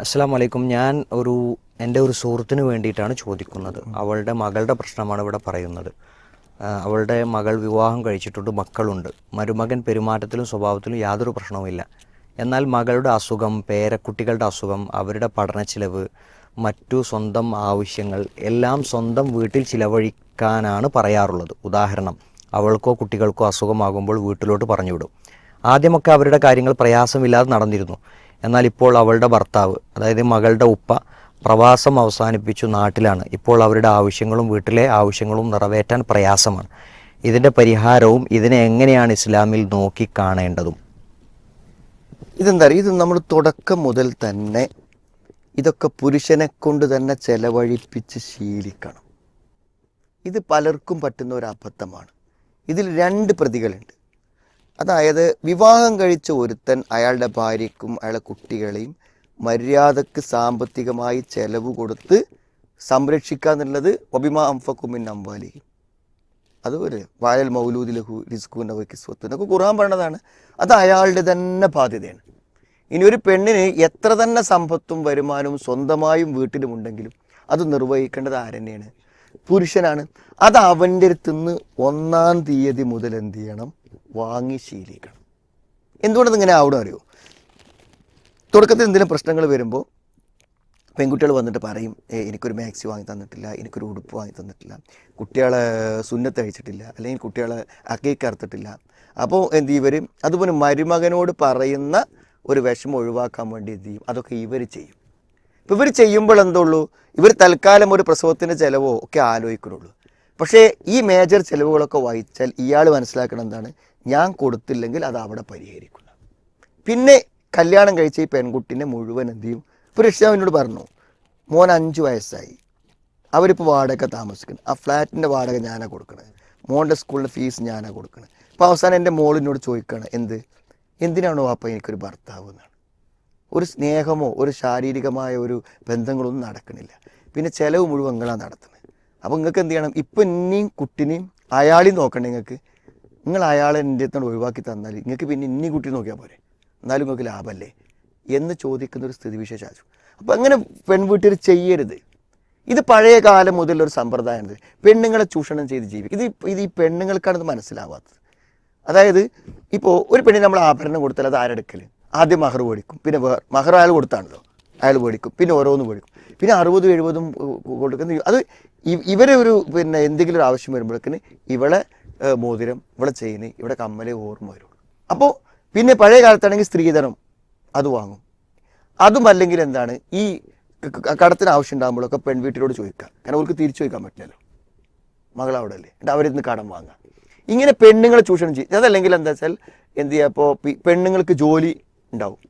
അസ്സാം വലൈക്കും ഞാൻ ഒരു എന്റെ ഒരു സുഹൃത്തിന് വേണ്ടിയിട്ടാണ് ചോദിക്കുന്നത്. അവളുടെ മകളുടെ പ്രശ്നമാണ് ഇവിടെ പറയുന്നത്. അവളുടെ മകൾ വിവാഹം കഴിച്ചിട്ടുണ്ട് മക്കളുണ്ട്. മരുമകൻ പെരുമാറ്റത്തിലും സ്വഭാവത്തിലും യാതൊരു പ്രശ്നവുമില്ല. എന്നാൽ മകളുടെ അസുഖം പേരക്കുട്ടികളുടെ അസുഖം അവരുടെ പഠന ചിലവ് മറ്റു സ്വന്തം ആവശ്യങ്ങൾ എല്ലാം സ്വന്തം വീട്ടിൽ ചിലവഴിക്കാനാണ് പറയാറുള്ളത്. ഉദാഹരണം അവൾക്കോ കുട്ടികൾക്കോ അസുഖമാകുമ്പോൾ വീട്ടിലോട്ട് പറഞ്ഞുവിടും. ആദ്യമൊക്കെ അവരുടെ കാര്യങ്ങൾ പ്രയാസമില്ലാതെ നടന്നിരുന്നു. എന്നാൽ ഇപ്പോൾ അവളുടെ ഭർത്താവ് അതായത് മകളുടെ ഉപ്പ പ്രവാസം അവസാനിപ്പിച്ചു നാട്ടിലാണ്. ഇപ്പോൾ അവരുടെ ആവശ്യങ്ങളും വീട്ടിലെ ആവശ്യങ്ങളും നിറവേറ്റാൻ പ്രയാസമാണ്. ഇതിന്റെ പരിഹാരവും ഇതിനെ എങ്ങനെയാണ് ഇസ്ലാമിൽ നോക്കി കാണേണ്ടതും? ഇതെന്താ? ഇത് നമ്മൾ തുടക്കം മുതൽ തന്നെ ഇതൊക്കെ പുരുഷനെ കൊണ്ട് തന്നെ ചെലവഴിപ്പിച്ച് ശീലിക്കണം. ഇത് പലർക്കും പറ്റുന്ന ഒരു അബദ്ധമാണ്. ഇതിൽ രണ്ട് പ്രതികളുണ്ട്. അതായത് വിവാഹം കഴിച്ച ഒരുത്തൻ അയാളുടെ ഭാര്യയ്ക്കും അയാളുടെ കുട്ടികളെയും മര്യാദയ്ക്ക് സാമ്പത്തികമായി ചെലവ് കൊടുത്ത് സംരക്ഷിക്കുക എന്നുള്ളത് ഒബിമ അംഫക്കുമിൻ അംബാലി അതുപോലെ വായൽ മൗലൂദിലഹു റിസ്കുന്ന കിസ്വത്ത് എന്നൊക്കെ ഖുർആൻ പറഞ്ഞതാണ്. അത് അയാളുടെ തന്നെ ബാധ്യതയാണ്. ഇനി ഒരു പെണ്ണിന് എത്ര തന്നെ സമ്പത്തും വരുമാനവും സ്വന്തമായും വീട്ടിലും ഉണ്ടെങ്കിലും അത് നിർവഹിക്കേണ്ടത് ആരെന്നെയാണ്? പുരുഷനാണ്. അത് അവന്റെ അടുത്തുനിന്ന് ഒന്നാം തീയതി മുതൽ എന്ത് ചെയ്യണം? വാങ്ങി ശീലിക്കണം. എന്തുകൊണ്ടത് ഇങ്ങനെ ആവണം അറിയോ? തുടക്കത്തിൽ എന്തെങ്കിലും പ്രശ്നങ്ങൾ വരുമ്പോൾ പെൺകുട്ടികൾ വന്നിട്ട് പറയും "ഏ, എനിക്കൊരു മാക്സി വാങ്ങി തന്നിട്ടില്ല എനിക്കൊരു ഉടുപ്പ് വാങ്ങി തന്നിട്ടില്ല കുട്ടികളെ സുന്നത്ത് അഴിച്ചിട്ടില്ല അല്ലെങ്കിൽ കുട്ടികളെ അക്കേക്ക് അറുത്തിട്ടില്ല. അപ്പോൾ എന്ത് ഇവർ അതുപോലെ മരുമകനോട് പറയുന്ന ഒരു വിഷമം ഒഴിവാക്കാൻ വേണ്ടി എന്ത് ചെയ്യും? അതൊക്കെ ഇവർ ചെയ്യും. ഇപ്പോൾ ഇവർ ചെയ്യുമ്പോൾ എന്തുള്ളൂ ഇവർ തൽക്കാലം ഒരു പ്രസവത്തിന്റെ ചിലവോ ഒക്കെ ആലോചിക്കുന്നുള്ളൂ പക്ഷേ ഈ മേജർ ചിലവുകളൊക്കെ വായിച്ചാൽ ഇയാൾ മനസ്സിലാക്കണം എന്താണ്? ഞാൻ കൊടുത്തില്ലെങ്കിൽ അത് അവിടെ പരിഹരിക്കുന്നു പിന്നെ കല്യാണം കഴിച്ച ഈ പെൺകുട്ടിനെ മുഴുവൻ എന്ത് ചെയ്യും? ഇപ്പോൾ രക്ഷിതാവിനോട് പറഞ്ഞു മോൻ അഞ്ച് വയസ്സായി. അവരിപ്പോൾ വാടക താമസിക്കുന്നത് ആ ഫ്ലാറ്റിന്റെ വാടക ഞാനാണ് കൊടുക്കണത് മോന്റെ സ്കൂളിന്റെ ഫീസ് ഞാനാണ് കൊടുക്കണത് അപ്പോൾ അവസാനം എന്റെ മോളിനോട് ചോദിക്കുകയാണ് എന്ത്? എന്തിനാണോ വാപ്പ എനിക്കൊരു ഭർത്താവ് എന്നാണ്? ഒരു സ്നേഹമോ ഒരു ശാരീരികമായ ഒരു ബന്ധങ്ങളൊന്നും നടക്കണില്ല. പിന്നെ ചിലവ് മുഴുവൻ നിങ്ങളാണ് നടത്തുന്നത് അപ്പോൾ നിങ്ങൾക്ക് എന്ത് ചെയ്യണം? ഇപ്പം ഇനിയും കുട്ടിനെയും അയാളെയും നോക്കണ്ടേ നിങ്ങൾക്ക് നിങ്ങൾ അയാളെ എന്റെ അടുത്തോട് ഒഴിവാക്കി തന്നാൽ നിങ്ങൾക്ക് പിന്നെ ഇനി കുട്ടി നോക്കിയാൽ പോരെ. എന്നാലും നിങ്ങൾക്ക് ലാഭമല്ലേ എന്ന് ചോദിക്കുന്ന ഒരു സ്ഥിതിവിശേഷം അപ്പോൾ അങ്ങനെ പെൺവീട്ടിൽ ചെയ്യരുത്. ഇത് പഴയ കാലം മുതലൊരു സമ്പ്രദായമാണ് പെണ്ണുങ്ങളെ ചൂഷണം ചെയ്ത് ജീവിക്കും ഇത് ഇത് ഈ പെണ്ണുങ്ങൾക്കാണ് ഇത് മനസ്സിലാവാത്തത്. അതായത് ഇപ്പോൾ ഒരു പെണ്ണിന് നമ്മൾ ആഭരണം കൊടുത്താൽ അത് ആരെടുക്കൽ ആദ്യം മഹർ മേടിക്കും. പിന്നെ മഹർ അയാൾ കൊടുത്താണല്ലോ. അയാൾ മേടിക്കും. പിന്നെ ഓരോന്ന് മേടിക്കും. പിന്നെ അറുപതും എഴുപതും കൊടുക്കുന്ന അത് ഇവരെ ഒരു പിന്നെ എന്തെങ്കിലും ഒരു ആവശ്യം വരുമ്പോഴേക്കിന് ഇവളെ മോതിരം ഇവിടെ ചെയിന് ഇവിടെ കമ്മലേ ഓർമ്മ വരുള്ളൂ. അപ്പോൾ പിന്നെ പഴയ കാലത്താണെങ്കിൽ സ്ത്രീധനം അത് വാങ്ങും. അതും അല്ലെങ്കിൽ എന്താണ് ഈ കടത്തിന് ആവശ്യം ഉണ്ടാകുമ്പോഴൊക്കെ പെൺവീട്ടിലോട് ചോദിക്കുക. കാരണം അവർക്ക് തിരിച്ചു ചോദിക്കാൻ പറ്റില്ലല്ലോ. മകൾ അവിടെ അല്ലേ എന്നിട്ട് അവരിന്ന് കടം വാങ്ങാം ഇങ്ങനെ പെണ്ണുങ്ങളെ ചൂഷണം ചെയ്യും. അതല്ലെങ്കിൽ എന്താ വെച്ചാൽ എന്ത് ചെയ്യുക? അപ്പോൾ പെണ്ണുങ്ങൾക്ക് ജോലി ഉണ്ടാവും.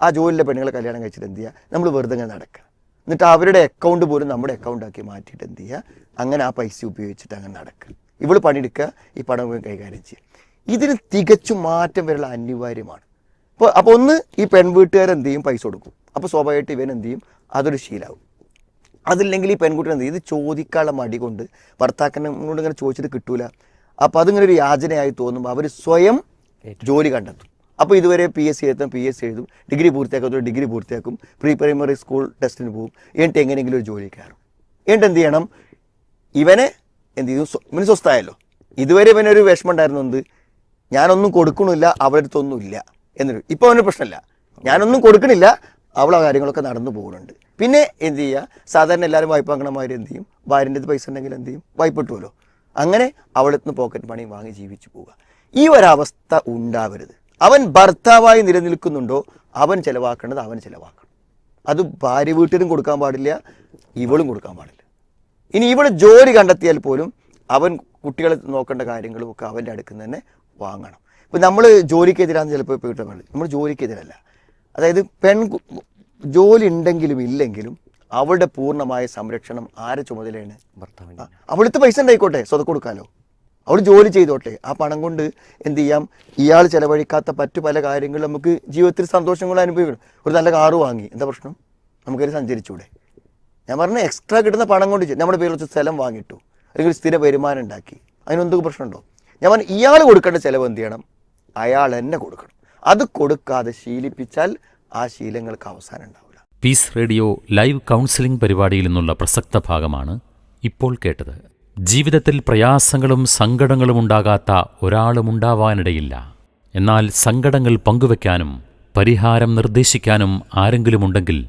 ആ ജോലിയിലെ പെണ്ണുങ്ങളെ കല്യാണം കഴിച്ചിട്ട് എന്ത് ചെയ്യുക? നമ്മൾ വെറുതെ ഇങ്ങനെ നടക്കുക. എന്നിട്ട് അവരുടെ അക്കൗണ്ട് പോലും നമ്മുടെ അക്കൗണ്ടാക്കി മാറ്റിയിട്ട് എന്ത് ചെയ്യുക? അങ്ങനെ ആ പൈസ ഉപയോഗിച്ചിട്ട് അങ്ങനെ നടക്കുക. ഇവൾ പണിയെടുക്കുക ഈ പണം കൈകാര്യം ചെയ്യുക. ഇതിന് തികച്ചും മാറ്റം വരൽ അനിവാര്യമാണ്. അപ്പോൾ അപ്പോൾ ഒന്ന് ഈ പെൺവീട്ടുകാർ എന്ത് ചെയ്യും? പൈസ കൊടുക്കും. അപ്പോൾ സ്വാഭാവികമായിട്ട് ഇവൻ എന്ത് ചെയ്യും? അതൊരു ശീലാവും. അതില്ലെങ്കിൽ ഈ പെൺകുട്ടി എന്ത് ചെയ്യും? ഇത് ചോദിക്കാനുള്ള മടി കൊണ്ട് ഭർത്താക്കനോട് ഇങ്ങനെ ചോദിച്ചിട്ട് കിട്ടൂല. അപ്പോൾ അതിങ്ങനെ ഒരു യാചനയായി തോന്നുമ്പോൾ അവർ സ്വയം ജോലി കണ്ടെത്തും. അപ്പോൾ ഇതുവരെ പി എസ് സി എഴുതും പി എസ് സി എഴുതും. ഡിഗ്രി പൂർത്തിയാക്കും ഡിഗ്രി പൂർത്തിയാക്കും. പ്രീ പ്രൈമറി സ്കൂൾ ടെസ്റ്റിന് പോകും. എന്നിട്ട് എങ്ങനെയെങ്കിലും ഒരു ജോലി കയറും. എന്നിട്ട് എന്ത് ചെയ്യണം? ഇവനെ എന്ത് ചെയ്തു? ഇവന് സ്വസ്ഥായല്ലോ. ഇതുവരെ ഇവനൊരു വിഷമം ഉണ്ടായിരുന്നു എന്ത്? ഞാനൊന്നും കൊടുക്കണില്ല അവളുടെ അടുത്തൊന്നും ഇല്ല എന്നൊരു ഇപ്പോൾ അവന് പ്രശ്നമില്ല. ഞാനൊന്നും കൊടുക്കണില്ല അവൾ ആ കാര്യങ്ങളൊക്കെ നടന്നു പോകുന്നുണ്ട്. പിന്നെ എന്ത് ചെയ്യുക? സാധാരണ എല്ലാവരും വായ്പ വാങ്ങണമാർ എന്ത് ചെയ്യും? ഭാര്യന്റെ പൈസ ഉണ്ടെങ്കിൽ എന്ത് ചെയ്യും? വായ്പ കിട്ടുമല്ലോ അങ്ങനെ അവളടുത്ത് നിന്ന് പോക്കറ്റ് മണി വാങ്ങി ജീവിച്ചു പോവുക. ഈ ഒരവസ്ഥ ഉണ്ടാവരുത്. അവൻ ഭർത്താവായി നിലനിൽക്കുന്നുണ്ടോ? അവൻ ചിലവാക്കേണ്ടത് അവൻ ചിലവാക്കണം. അത് ഭാര്യ വീട്ടിലും കൊടുക്കാൻ പാടില്ല ഇവളും കൊടുക്കാൻ പാടില്ല. ഇനി ഇവൾ ജോലി കണ്ടെത്തിയാൽ പോലും അവൻ കുട്ടികളെ നോക്കേണ്ട കാര്യങ്ങളും ഒക്കെ അവന്റെ അടുക്കുന്ന തന്നെ വാങ്ങണം. ഇപ്പം നമ്മൾ ജോലിക്കെതിരാന്ന് ചിലപ്പോൾ കിട്ടാൻ നമ്മൾ ജോലിക്കെതിരല്ല. അതായത് പെൺ ജോലി ഉണ്ടെങ്കിലും ഇല്ലെങ്കിലും അവളുടെ പൂർണമായ സംരക്ഷണം ആരെ ചുമതലയാണ്? അവളുടെ പൈസ ഉണ്ടായിക്കോട്ടെ? സ്വതക്ക് കൊടുക്കാലോ? അവൾ ജോലി ചെയ്തോട്ടെ? ആ പണം കൊണ്ട് എന്ത് ചെയ്യാം? ഇയാൾ ചെലവഴിക്കാത്ത മറ്റു പല കാര്യങ്ങളും നമുക്ക് ജീവിതത്തിൽ സന്തോഷങ്ങൾ അനുഭവിക്കണം. ഒരു നല്ല കാറ് വാങ്ങി. എന്താ പ്രശ്നം? നമുക്കതിൽ സഞ്ചരിച്ചൂടെ? ഞാൻ പറഞ്ഞ എക്സ്ട്രാ കിട്ടുന്ന പണം കൊണ്ട്. നമ്മുടെ പേരിൽ വെച്ച് സ്ഥലം വാങ്ങിട്ടു അല്ലെങ്കിൽ സ്ഥിര വരുമാനം ഉണ്ടാക്കി. അതിനെന്തൊക്കെ പ്രശ്നമുണ്ടോ? ഞാൻ പറഞ്ഞു ഇയാൾ കൊടുക്കേണ്ട ചിലവ് എന്ത് ചെയ്യണം? അയാൾ തന്നെ കൊടുക്കണം. അത് കൊടുക്കാതെ ശീലിപ്പിച്ചാൽ ആ ശീലങ്ങൾക്ക് അവസാനം ഉണ്ടാവില്ല. പീസ് റേഡിയോ ലൈവ് കൗൺസിലിംഗ് പരിപാടിയിൽ നിന്നുള്ള പ്രസക്ത ഭാഗമാണ് ഇപ്പോൾ കേട്ടത്. ജീവിതത്തിൽ പ്രയാസങ്ങളും സങ്കടങ്ങളും ഉണ്ടാകാത്ത ഒരാളും ഉണ്ടാവാനിടയില്ല. എന്നാൽ സങ്കടങ്ങൾ പങ്കുവെക്കാനും പരിഹാരം നിർദ്ദേശിക്കാനും ആരെങ്കിലുമുണ്ടെങ്കിൽ